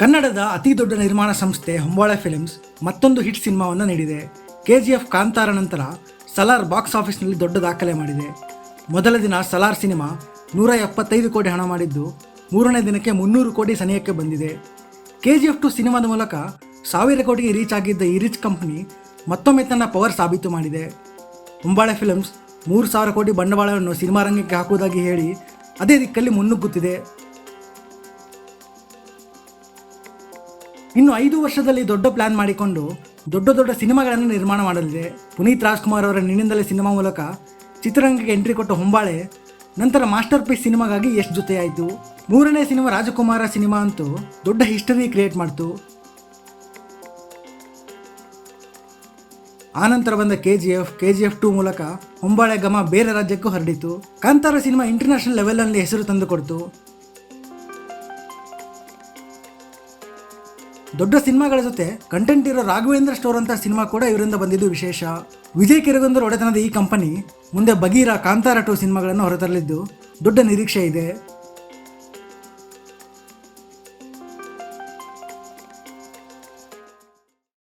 ಕನ್ನಡದ ಅತಿ ದೊಡ್ಡ ನಿರ್ಮಾಣ ಸಂಸ್ಥೆ ಹೊಂಬಾಳೆ ಫಿಲ್ಮ್ಸ್ ಮತ್ತೊಂದು ಹಿಟ್ ಸಿನಿಮಾವನ್ನು ನೀಡಿದೆ. ಕೆ ಜಿ ಎಫ್ ಕಾಂತಾರ ನಂತರ ಸಲಾರ್ ಬಾಕ್ಸ್ ಆಫೀಸ್ನಲ್ಲಿ ದೊಡ್ಡ ದಾಖಲೆ ಮಾಡಿದೆ. ಮೊದಲ ದಿನ ಸಲಾರ್ ಸಿನಿಮಾ ನೂರ ಎಪ್ಪತ್ತೈದು ಕೋಟಿ ಹಣ ಮಾಡಿದ್ದು ಮೂರನೇ ದಿನಕ್ಕೆ ಮುನ್ನೂರು ಕೋಟಿ ಸನಿಹಕ್ಕೆ ಬಂದಿದೆ. ಕೆ ಜಿ ಎಫ್ ಟು ಸಿನಿಮಾದ ಮೂಲಕ ಸಾವಿರ ಕೋಟಿಗೆ ರೀಚ್ ಆಗಿದ್ದ ಈ ರಿಚ್ ಕಂಪ್ನಿ ಮತ್ತೊಮ್ಮೆ ತನ್ನ ಪವರ್ ಸಾಬೀತು ಮಾಡಿದೆ. ಹೊಂಬಾಳೆ ಫಿಲ್ಮ್ಸ್ ಮೂರು ಸಾವಿರ ಕೋಟಿ ಬಂಡವಾಳವನ್ನು ಸಿನಿಮಾ ರಂಗಕ್ಕೆ ಹಾಕುವುದಾಗಿ ಹೇಳಿ ಅದೇ ದಿಕ್ಕಲ್ಲಿ ಮುನ್ನುಗ್ಗುತ್ತಿದೆ. ಇನ್ನು ಐದು ವರ್ಷದಲ್ಲಿ ದೊಡ್ಡ ಪ್ಲಾನ್ ಮಾಡಿಕೊಂಡು ದೊಡ್ಡ ದೊಡ್ಡ ಸಿನಿಮಾಗಳನ್ನು ನಿರ್ಮಾಣ ಮಾಡಲಿದೆ. ಪುನೀತ್ ರಾಜ್ಕುಮಾರ್ ಅವರ ನಿನ್ನಿಂದಲೇ ಸಿನಿಮಾ ಮೂಲಕ ಚಿತ್ರರಂಗಕ್ಕೆ ಎಂಟ್ರಿ ಕೊಟ್ಟ ಹೊಂಬಾಳೆ ನಂತರ ಮಾಸ್ಟರ್ ಪೀಸ್ ಸಿನಿಮಾಗಾಗಿ ಎಷ್ಟು ಜೊತೆಯಾಯಿತು. ಮೂರನೇ ಸಿನಿಮಾ ರಾಜಕುಮಾರ ಸಿನಿಮಾ ಅಂತೂ ದೊಡ್ಡ ಹಿಸ್ಟರಿ ಕ್ರಿಯೇಟ್ ಮಾಡ್ತು. ಆನಂತರ ಬಂದ K G F K G F two ಮೂಲಕ ಹೊಂಬಾಳೆ ಗಮ ಬೇರೆ ರಾಜ್ಯಕ್ಕೂ ಹರಡಿತು. ಕಾಂತಾರ ಸಿನಿಮಾ ಇಂಟರ್ನ್ಯಾಷನಲ್ ಲೆವೆಲ್ನಲ್ಲಿ ಹೆಸರು ತಂದುಕೊಡ್ತು. ದೊಡ್ಡ ಸಿನಿಮಾಗಳ ಜೊತೆ ಕಂಟೆಂಟ್ ಇರೋ ರಾಘವೇಂದ್ರ ಸ್ಟೋರ್ ಅಂತ ಸಿನಿಮಾ ಕೂಡ ಇವರಿಂದ ಬಂದಿದ್ದು ವಿಶೇಷ. ವಿಜಯ್ ಕಿರಗಂದರ್ ಒಡೆತನದ ಈ ಕಂಪನಿ ಮುಂದೆ ಬಗೀರ ಕಾಂತಾರ ಟು ಸಿನಿಮಾಗಳನ್ನು ಹೊರತರಲಿದ್ದು ದೊಡ್ಡ ನಿರೀಕ್ಷೆ ಇದೆ.